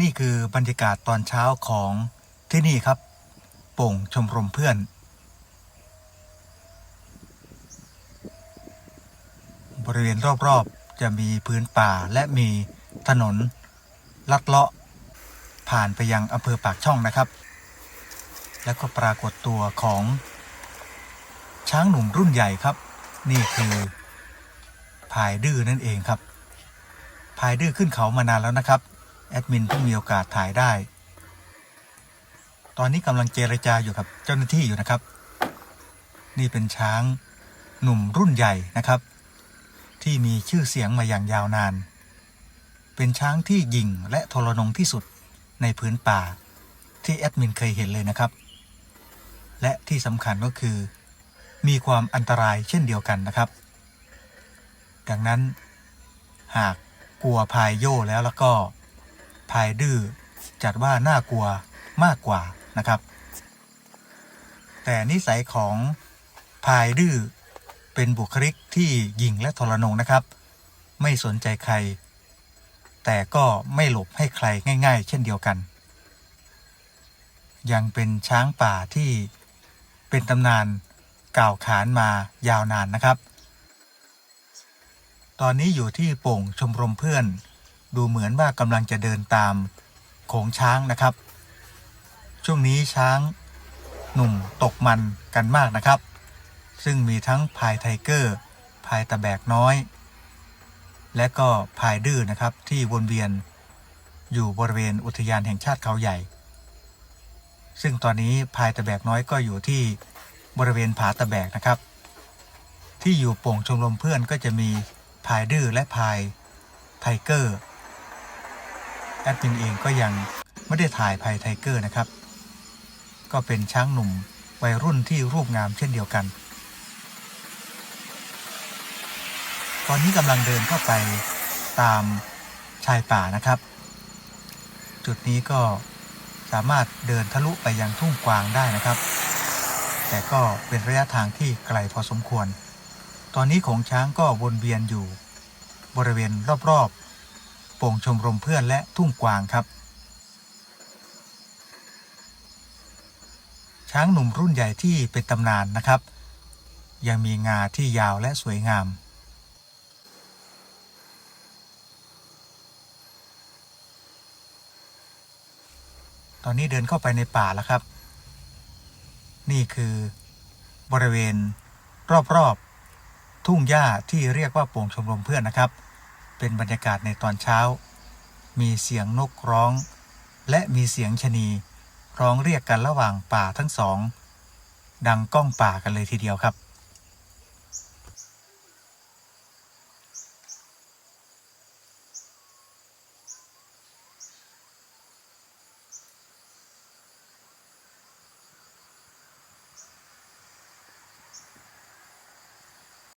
นี่คือบรรยากาศตอนเช้าของที่นี่ครับ โป่งชมรมเพื่อน บริเวณรอบๆ จะมีพื้นป่าและมีถนน ลัดเลาะ ผ่านไปยังอำเภอปากช่องนะครับ แล้วก็ปรากฏตัวของ ช้างหนุ่มรุ่นใหญ่ครับ นี่คือพายดื้อนั่นเองครับพายดื้อขึ้นเขามานานแล้วนะครับ แอดมินเพิ่งมีโอกาสถ่ายได้ ตอนนี้กำลังเจรจาอยู่กับเจ้าหน้าที่อยู่นะครับ นี่เป็นช้างหนุ่มรุ่นใหญ่นะครับ ที่มีชื่อเสียงมาอย่างยาวนาน เป็นช้างที่ยิงและทรนงที่สุดในพื้นป่าที่แอดมินเคยเห็นเลยนะครับ และที่สำคัญก็คือ มีความอันตรายเช่นเดียวกันนะครับ ดังนั้น หากกลัวพายโย่แล้วแล้วก็ พายดื้อจัดว่าน่ากลัวมากกว่านะครับ แต่นิสัยของพายดื้อเป็นบุคลิกที่ยิงและทรนงนะครับ ไม่สนใจใคร แต่ก็ไม่หลบให้ใครง่าย ๆ เช่นเดียวกัน ยังเป็นช้างป่าที่เป็นตำนานกล่าวขานมายาวนานนะครับ ตอนนี้อยู่ที่โป่งชมรมเพื่อน ดูเหมือนว่ากำลังจะเดินตามโขงช้างนะครับ ช่วงนี้ช้างหนุ่มตกมันกันมากนะครับ ซึ่งมีทั้งพายไทเกอร์พายตะแบกน้อย และก็พายดื้อนะครับที่วนเวียนอยู่บริเวณอุทยานแห่งชาติเขาใหญ่ ซึ่งตอนนี้พายตะแบกน้อยก็อยู่ที่บริเวณผาตะแบกนะครับ ที่อยู่โป่งชมรมเพื่อนก็จะมีพายดื้อและพายไทเกอร์ แอดมินเองก็ยังไม่ได้ถ่ายพายไทเกอร์นะครับ ก็เป็นช้างหนุ่มวัยรุ่นที่รูปงามเช่นเดียวกัน ตอนนี้กำลังเดินเข้าไปตามชายป่านะครับ จุดนี้ก็สามารถเดินทะลุไปยังทุ่งกวางได้นะครับ แต่ก็เป็นระยะทางที่ไกลพอสมควร ตอนนี้ของช้างก็วนเวียนอยู่ บริเวณรอบๆ โป่งชมรมเพื่อนและทุ่งกวางครับ ช้างหนุ่มรุ่นใหญ่ที่เป็นตำนานนะครับ ยังมีงาที่ยาวและสวยงามตอนนี้เดินเข้าไปในป่าแล้วครับ นี่คือบริเวณรอบๆ ทุ่งหญ้าที่เรียกว่าโป่งชมรมเพื่อนนะครับ เป็นบรรยากาศในตอนเช้า มีเสียงนกร้อง และมีเสียงชนีร้องเรียกกันระหว่างป่าทั้งสอง ดังก้องป่ากันเลยทีเดียวครับ